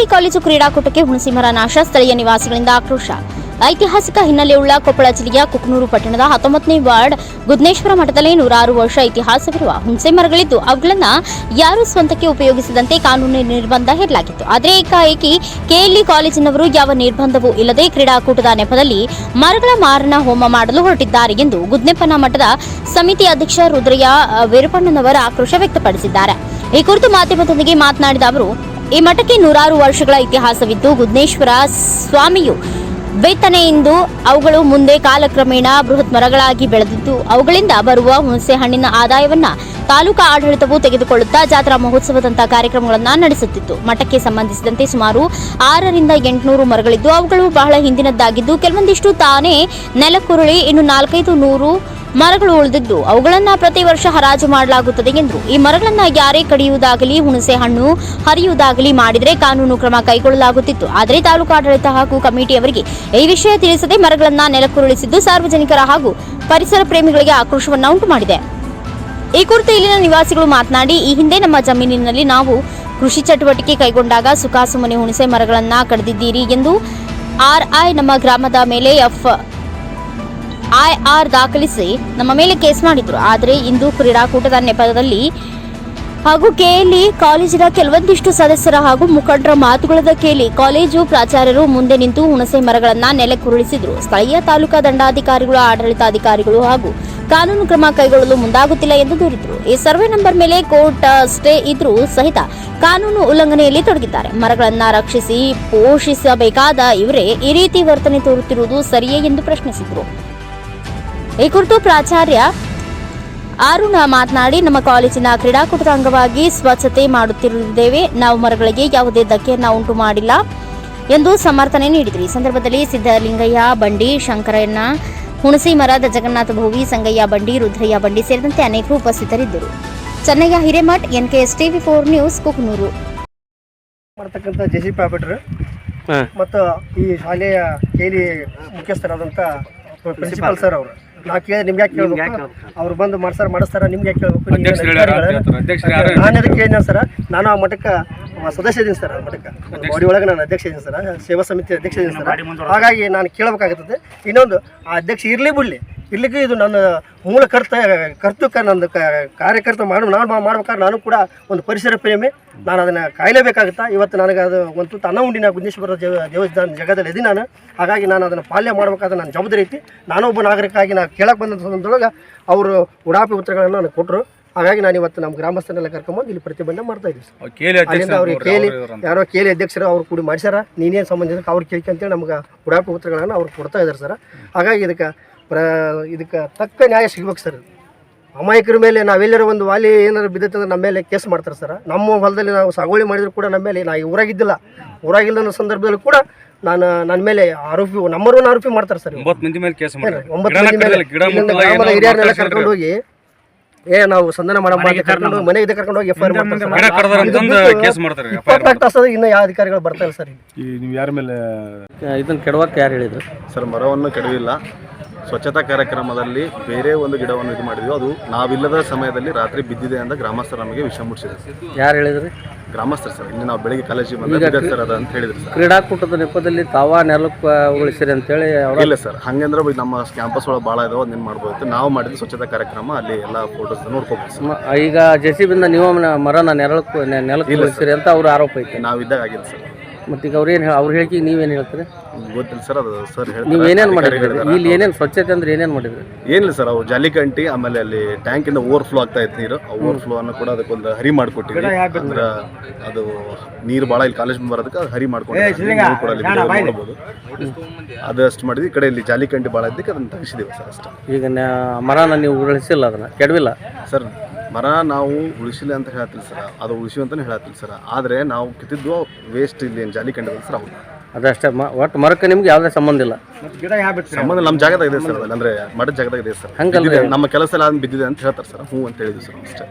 KLE college ಕ್ರೀಡಾಕೂಟಕ್ಕೆ ಹುಣಸಿಮರ ನಾಶ ಸ್ಥಳೀಯ ನಿವಾಸಿಗಳಿಂದ ಆಕ್ರೋಶ. ಐತಿಹಾಸಿಕ ಹಿನ್ನೆಲೆಯುಳ್ಳ ಕೊಪ್ಪಳ ಜಿಲ್ಲೆಯ ಕುಕ್ನೂರು ಪಟ್ಟಣದ ಹತ್ತೊಂಬತ್ತನೇ ವಾರ್ಡ್ ಗುದ್ನೇಶ್ವರ ಮಠದಲ್ಲಿ ನೂರಾರು ವರ್ಷ ಇತಿಹಾಸವಿರುವ ಹುಣಸೆ ಮರಗಳಿದ್ದು ಅವುಗಳನ್ನು ಯಾರೂ ಸ್ವಂತಕ್ಕೆ ಉಪಯೋಗಿಸದಂತೆ ಕಾನೂನು ನಿರ್ಬಂಧ ಹೇರಲಾಗಿತ್ತು. ಆದರೆ ಏಕಾಏಕಿ ಕೆಎಲ್ಇ ಕಾಲೇಜಿನವರು ಯಾವ ನಿರ್ಬಂಧವೂ ಇಲ್ಲದೆ ಕ್ರೀಡಾಕೂಟದ ನೆಪದಲ್ಲಿ ಮರಗಳ ಮಾರಣ ಹೋಮ ಮಾಡಲು ಹೊರಟಿದ್ದಾರೆ ಎಂದು ಗುದ್ನೆಪ್ಪನ ಮಠದ ಸಮಿತಿ ಅಧ್ಯಕ್ಷ ರುದ್ರಯ್ಯ ವೀರಪಣ್ಣನವರ ಆಕ್ರೋಶ ವ್ಯಕ್ತಪಡಿಸಿದ್ದಾರೆ. ಈ ಕುರಿತು ಮಾಧ್ಯಮದೊಂದಿಗೆ ಮಾತನಾಡಿದ ಅವರು ಈ ಮಠಕ್ಕೆ ನೂರಾರು ವರ್ಷಗಳ ಇತಿಹಾಸವಿದ್ದು ಗುದ್ನೇಶ್ವರ ಸ್ವಾಮಿಯು ವೇತನೆಯಿಂದ ಅವುಗಳು ಮುಂದೆ ಕಾಲಕ್ರಮೇಣ ಬೃಹತ್ ಮರಗಳಾಗಿ ಬೆಳೆದಿದ್ದು, ಅವುಗಳಿಂದ ಬರುವ ಹುಣಸೆ ಹಣ್ಣಿನ ಆದಾಯವನ್ನ ತಾಲೂಕಾ ಆಡಳಿತವು ತೆಗೆದುಕೊಳ್ಳುತ್ತಾ ಜಾತ್ರಾ ಮಹೋತ್ಸವದಂತಹ ಕಾರ್ಯಕ್ರಮಗಳನ್ನು ನಡೆಸುತ್ತಿತ್ತು. ಮಠಕ್ಕೆ ಸಂಬಂಧಿಸಿದಂತೆ ಸುಮಾರು ಆರರಿಂದ ಎಂಟುನೂರು ಮರಗಳಿದ್ದು, ಅವುಗಳು ಬಹಳ ಹಿಂದಿನದ್ದಾಗಿದ್ದು, ಕೆಲವೊಂದಿಷ್ಟು ತಾನೇ ನೆಲಕುರುಳಿ ಇನ್ನು ನಾಲ್ಕೈದು ನೂರು ಮರಗಳು ಉಳಿದಿದ್ದು, ಅವುಗಳನ್ನು ಪ್ರತಿ ವರ್ಷ ಹರಾಜು ಮಾಡಲಾಗುತ್ತದೆ ಎಂದರು ಈ ಮರಗಳನ್ನು ಯಾರೇ ಕಡಿಯುವುದಾಗಲಿ, ಹುಣಸೆ ಹಣ್ಣು ಹರಿಯುವುದಾಗಲಿ ಮಾಡಿದರೆ ಕಾನೂನು ಕ್ರಮ ಕೈಗೊಳ್ಳಲಾಗುತ್ತಿತ್ತು. ಆದರೆ ತಾಲೂಕು ಆಡಳಿತ ಹಾಗೂ ಕಮಿಟಿಯವರಿಗೆ ಈ ವಿಷಯ ತಿಳಿಸದೆ ಮರಗಳನ್ನು ನೆಲಕ್ಕುರುಳಿಸಿದ್ದು ಸಾರ್ವಜನಿಕರ ಹಾಗೂ ಪರಿಸರ ಪ್ರೇಮಿಗಳಿಗೆ ಆಕ್ರೋಶವನ್ನು ಉಂಟು ಮಾಡಿದೆ. ಈ ಕುರಿತು ಇಲ್ಲಿನ ನಿವಾಸಿಗಳು ಮಾತನಾಡಿ, ಈ ಹಿಂದೆ ನಮ್ಮ ಜಮೀನಿನಲ್ಲಿ ನಾವು ಕೃಷಿ ಚಟುವಟಿಕೆ ಕೈಗೊಂಡಾಗ ಸುಖಾಸುಮನೆ ಹುಣಸೆ ಮರಗಳನ್ನು ಕಡಿದಿದ್ದೀರಿ ಎಂದು ಆರ್ಐ ನಮ್ಮ ಗ್ರಾಮದ ಮೇಲೆ ಎಫ್ ಐಆರ್ ದಾಖಲಿಸಿ ನಮ್ಮ ಮೇಲೆ ಕೇಸ್ ಮಾಡಿದ್ರು. ಆದರೆ ಇಂದು ಕ್ರೀಡಾಕೂಟದ ನೆಪದಲ್ಲಿ ಹಾಗೂ ಕೆಎಲ್ಇ ಕಾಲೇಜಿನ ಕೆಲವೊಂದಿಷ್ಟು ಸದಸ್ಯರ ಹಾಗೂ ಮುಖಂಡರ ಮಾತುಗಳದ ಕೇಳಿ ಕಾಲೇಜು ಪ್ರಾಚಾರ್ಯರು ಮುಂದೆ ನಿಂತು ಹುಣಸೆ ಮರಗಳನ್ನ ನೆಲೆಕುರುಳಿಸಿದ್ರು ಸ್ಥಳೀಯ ತಾಲೂಕಾ ದಂಡಾಧಿಕಾರಿಗಳು, ಆಡಳಿತಾಧಿಕಾರಿಗಳು ಹಾಗೂ ಕಾನೂನು ಕ್ರಮ ಕೈಗೊಳ್ಳಲು ಮುಂದಾಗುತ್ತಿಲ್ಲ ಎಂದು ದೂರಿದ್ರು. ಈ ಸರ್ವೆ ನಂಬರ್ ಮೇಲೆ ಕೋರ್ಟ್ ಸ್ಟೇ ಇದ್ರೂ ಸಹಿತ ಕಾನೂನು ಉಲ್ಲಂಘನೆಯಲ್ಲಿ ತೊಡಗಿದ್ದಾರೆ. ಮರಗಳನ್ನು ರಕ್ಷಿಸಿ ಪೋಷಿಸಬೇಕಾದ ಇವರೇ ಈ ರೀತಿ ವರ್ತನೆ ತೋರುತ್ತಿರುವುದು ಸರಿಯೇ ಎಂದು ಪ್ರಶ್ನಿಸಿದರು. ಈ ಕುರಿತು ಪ್ರಾಚಾರ್ಯ ಅರುಣ ಮಾತನಾಡಿ ನಮ್ಮ ಕಾಲೇಜಿನ ಕ್ರೀಡಾಕೂಟದ ಅಂಗವಾಗಿ ಸ್ವಚ್ಛತೆ ಮಾಡುತ್ತಿರುತ್ತೇವೆ ನಾವು ಮರಗಳಿಗೆ ಯಾವುದೇ ಧಕ್ಕೆಯನ್ನು ಉಂಟು ಮಾಡಿಲ್ಲ ಎಂದು ಸಮರ್ಥನೆ ನೀಡಿದರು. ಈ ಸಂದರ್ಭದಲ್ಲಿ ಸಿದ್ದಲಿಂಗಯ್ಯ ಬಂಡಿ ಶಂಕರಯ್ಯನ ಹುಣಸಿ ಮರದ ಜಗನ್ನಾಥ ಭೋವಿ ಸಂಗಯ್ಯ ಬಂಡಿ ರುದ್ರಯ್ಯ ಬಂಡಿ ಸೇರಿದಂತೆ ಅನೇಕರು ಉಪಸ್ಥಿತರಿದ್ದರು. Chennaiah Hiremath NKS TV four news Kukanur. ಮಾಡ್ತಕ್ಕಂಥ ಜೆಸಿ ಪಿ ಮತ್ತು ಈ ಶಾಲೆಯ ಕೇಲಿ ಮುಖ್ಯಸ್ಥರಾದಂಥ ಪ್ರಿನ್ಸಿಪಾಲ್ ಸರ್ ಅವರು. ನಾ ಕೇಳಿ ನಿಮ್ಗೆ ಯಾಕೆ ಕೇಳ್ಬೇಕು? ಅವ್ರು ಬಂದು ಮಾಡ್ಸಾರ ಮಾಡಿಸ್ತಾರ ನಿಮ್ಗೆ ಯಾಕೆ ಕೇಳ್ಬೇಕು? ನೀವು ನಾನು ಅದಕ್ಕೆ ಕೇಳಿದ್ದೆ ಸರ್ ನಾನು ಆ ಮಠಕ್ಕೆ ಸದಸ್ಯ ಇದೀನಿ ಸರ್ ಆ ಮಠಕ್ಕೆ. ಬಾಡಿ ಒಳಗೆ ನಾನು ಅಧ್ಯಕ್ಷ ಇದೀನಿ ಸರ್ ಸೇವಾ ಸಮಿತಿ ಅಧ್ಯಕ್ಷ ಇದೀನಿ ಸರ್. ಹಾಗಾಗಿ ನಾನು ಕೇಳಬೇಕಾಗುತ್ತದೆ. ಇನ್ನೊಂದು ಆ ಅಧ್ಯಕ್ಷ ಇರಲಿ ಬಿಡಲಿ. ಇರ್ಲಿಕ್ಕೆ ಇದು ನನ್ನ ಮೂಲ ಕರ್ತ, ಕರ್ತೃಕ ನನ್ನ ಕಾರ್ಯಕರ್ತ ಮಾಡು, ನಾನು ಮಾಡ್ಬೇಕಾದ್ರೆ ನಾನು ಕೂಡ ಒಂದು ಪರಿಸರ ಪ್ರೇಮಿ. ನಾನು ಅದನ್ನು ಕಾಯಲೇಬೇಕಾಗುತ್ತಾ? ಇವತ್ತು ನನಗೆ ಅದು ಒಂದು ತನ್ನ ಉಂಡಿನ ಗುಂಜೇಶ್ವರ ದೇವ, ದೇವಸ್ಥಾನ ಜಗದಲ್ಲಿ ಇದೀನಿ ನಾನು. ಹಾಗಾಗಿ ನಾನು ಅದನ್ನು ಪಾಲ್ಯ ಮಾಡಬೇಕಾದ ನನ್ನ ಜವಾಬ್ದಾರಿ ಐತಿ. ನಾನೊಬ್ಬ ನಾಗರಿಕ ಆಗಿ ನಾನು ಕೇಳಕ್ಕೆ ಬಂದಂಥದ್ರೊಳಗೆ ಅವರು ಉಡಾಪಿ ಉತ್ತರಗಳನ್ನು ನನಗೆ ಕೊಟ್ಟರು ಹಾಗಾಗಿ ನಾನು ಇವತ್ತು ನಮ್ಮ ಗ್ರಾಮಸ್ಥರನ್ನೆಲ್ಲ ಕರ್ಕೊಂಬಂದು ಇಲ್ಲಿ ಪ್ರತಿಭಟನೆ ಮಾಡ್ತಾ ಇದ್ದೀವಿ ಅವ್ರಿಗೆ ಕೇಳಿ ಯಾರೋ ಕೇಳಿ ಅಧ್ಯಕ್ಷರು ಅವ್ರು ಕೂಡಿ ಮಾಡಿಸ್ಯಾರ. ನೀನೇನು ಸಂಬಂಧಿಸಿದ ಅವ್ರು ಕೇಳ್ಕೊಂತೇಳಿ ನಮ್ಗೆ ಉಡಾಪು ಉತ್ತರಗಳನ್ನು ಅವ್ರು ಕೊಡ್ತಾ ಇದ್ದಾರೆ ಸರ್. ಹಾಗಾಗಿ ಇದಕ್ಕೆ ಪ್ರ ಇದಕ್ಕೆ ತಕ್ಕ ನ್ಯಾಯ ಸಿಗ್ಬೇಕು ಸರ್. ಅಮಾಯಕರ ಮೇಲೆ ನಾವೆಲ್ಲರೂ ಒಂದು ವಾಲಿ ಏನಾರು ಬಿದ್ದೈತೆ ಅಂದ್ರೆ ನಮ್ಮ ಮೇಲೆ ಕೇಸ್ ಮಾಡ್ತಾರೆ ಸರ್. ನಮ್ಮ ಹೊಲದಲ್ಲಿ ನಾವು ಸಾಗುವಳಿ ಮಾಡಿದ್ರು ಕೂಡ ನಮ್ಮ ಮೇಲೆ ನಾ ಊರಾಗಿದ್ದಿಲ್ಲ. ಊರಾಗಿಲ್ಲ ಅನ್ನೋ ಸಂದರ್ಭದಲ್ಲಿ ಕೂಡ ನಾನು ನನ್ನ ಮೇಲೆ ಆರೋಪಿ ನಂಬರ್ ಒನ್ ಆರೋಪಿ ಮಾಡ್ತಾರೆ ಸರ್ ಒಂಬತ್ತು ಮಂದಿ ಮೇಲೆ ಕೇಸ್ ಒಂಬತ್ತು ಮಂದಿ ಮೇಲೆ ಹಿರಿಯರನ್ನೆಲ್ಲ ಕರ್ಕೊಂಡು ಹೋಗಿ ಏ ನಾವು ಸಂಧಾನ ಮಾಡೋ ಕರ್ಕೊಂಡು ಇದೆ ಮನೆಗೆ ಕರ್ಕೊಂಡು ಹೋಗಿ ಎಫ್ ಐ ಆರ್ ಇನ್ನು ಯಾವ ಅಧಿಕಾರಿಗಳು ಬರ್ತಾ ಇಲ್ಲ ಸರ್ ನೀವು ಯಾರ ಮೇಲೆ ಇದನ್ನ ಕೆಡವಕ್ಕೆ ಯಾರು ಹೇಳಿದ್ರು? ಸರ್ ಮರವನ್ನು ಕೆಡವಿಲ್ಲ. ಸ್ವಚ್ಛತಾ ಕಾರ್ಯಕ್ರಮದಲ್ಲಿ ಬೇರೆ ಒಂದು ಗಿಡವನ್ನು ಇದು ಮಾಡಿದ್ವಿ. ಅದು ನಾವಿಲ್ಲದ ಸಮಯದಲ್ಲಿ ರಾತ್ರಿ ಬಿದ್ದಿದೆ ಅಂತ ಗ್ರಾಮಸ್ಥರು ನಮಗೆ ವಿಷಯ ಮುಟ್ಟಿಸಿದ್ರು. ಯಾರು ಹೇಳಿದ್ರಿ? ಗ್ರಾಮಸ್ಥರು ಸರ್ ಇಲ್ಲಿ ನಾವು ಬೆಳಿಗ್ಗೆ ಕಾಲೇಜಿಗೆ ಬಂದಾಗ ಸರ್ ಅದ ಅಂತ ಹೇಳಿದ್ರು ಸರ್. ಕ್ರೀಡಾಕೂಟದ ನೆಪದಲ್ಲಿ ತಾವ ನೆಲಕ್ಕೆ ಉಳಿಸಿರಿ ಅಂತೇಳಿ ಹೇಳಿ ಇಲ್ಲ ಸರ್ ಹಂಗಂದ್ರೆ ನಮ್ಮ ಕ್ಯಾಂಪಸ್ ಒಳಗೆ ಭಾಳ ಇದಾವೆ ಅದನ್ನ ಮಾಡ್ಬೋದು ನಾವು ಮಾಡಿದ ಸ್ವಚ್ಛತಾ ಕಾರ್ಯಕ್ರಮ ಅಲ್ಲಿ ಎಲ್ಲ ಫೋಟೋಸ್ ನೋಡ್ಕೋಬೇಕು ಈಗ ಜೆ ಸಿ ಬಿಂದ ನೀವು ಮರನ ನೆರಳು ನೆಲಕ್ಕೆ ಉಳಿಸಿರಿ ಅಂತ ಅವ್ರ ಆರೋಪ ಐತೆ. ನಾವು ಇದ್ದಾಗ ಆಗಿಲ್ಲ ಸರ್. ಮತ್ತೆ ಈಗ ಅವ್ರೇನು ಹೇಳಿ ಅವ್ರು ಹೇಳಿಕೆ ನೀವೇನು ಹೇಳ್ತೀರಿ? ಗೊತ್ತಿಲ್ಲ ಸರ್ ಅದು ಸರ್ ನೀವು ಏನೇನು ಮಾಡಿದ್ರಿ? ಇಲ್ಲಿ ಏನೇನು ಸ್ವಚ್ಛತೆ ಅಂದ್ರೆ ಏನೇನು ಮಾಡಿದ್ರಿ? ಏನಿಲ್ಲ ಸರ್ ಅವು ಜಾಲಿಕಂಟಿ ಆಮೇಲೆ ಅಲ್ಲಿ ಟ್ಯಾಂಕ್ ಇಂದ ಓವರ್ಫ್ಲೋ ಆಗ್ತಾ ಇತ್ತು ನೀರು. ಓವರ್ ಫ್ಲೋ ಅನ್ನು ಕೂಡ ಅದಕ್ಕೊಂದು ಹರಿ ಮಾಡ್ಕೊಟ್ಟಿದ್ವಿ. ಅಂದ್ರೆ ಅದು ನೀರು ಭಾಳ ಇಲ್ಲಿ ಕಾಲೇಜ್ ಬರೋದಕ್ಕೆ ಅದು ಹರಿ ಮಾಡ್ಕೊಂಡು ಅದಷ್ಟು ಮಾಡಿದ್ವಿ. ಈ ಕಡೆ ಇಲ್ಲಿ ಜಾಲಿಕಂಟಿ ಭಾಳ ಇದ್ದಕ್ಕೆ ಅದನ್ನು ತಗಿಸಿದೀವಿ ಸರ್ ಅಷ್ಟೇ. ಈಗ ನ- ಮರನ ನೀವು ಉಳಿಸಿಲ್ಲ ಅದನ್ನ? ಕೆಡವಿಲ್ಲ? ಸರ್ ಮರ ನಾವು ಉಳಿಸಿಲ್ಲ ಅಂತ ಹೇಳತ್ತಿಲ್ಲ ಸರ್. ಅದು ಉಳಿಸಿವಿ ಅಂತಾನೆ ಹೇಳತ್ತಿಲ್ಲ ಸರ್. ಆದರೆ ನಾವು ಕಿತ್ತಿದ್ವು ವೇಸ್ಟ್ ಇಲ್ಲಿ ಏನು ಜಾಲಿಕಂಡಿ ಸರ್ ಅವ್ರು. ಅದಷ್ಟೇ. ಮ ಒಟ್ಟು ಮರಕ್ಕೆ ನಿಮ್ಗೆ ಯಾವುದೇ ಸಂಬಂಧ ಇಲ್ಲ. ಸಂಬಂಧ ನಮ್ಮ ಜಾಗದಾಗ ಇದೆ ಸರ್ ಅಂದರೆ ಮಠದ ಜಾಗದಾಗ ಇದೆ ಸರ್. ಹಂಗಲ್ಲ ನಮ್ಮ ಕೆಲಸ ಎಲ್ಲ ಬಿದ್ದಿದೆ ಅಂತ ಹೇಳ್ತಾರೆ ಸರ್. ಹ್ಞೂ ಅಂತ ಹೇಳಿದ್ವಿ ಸರ್ ಅಷ್ಟೇ.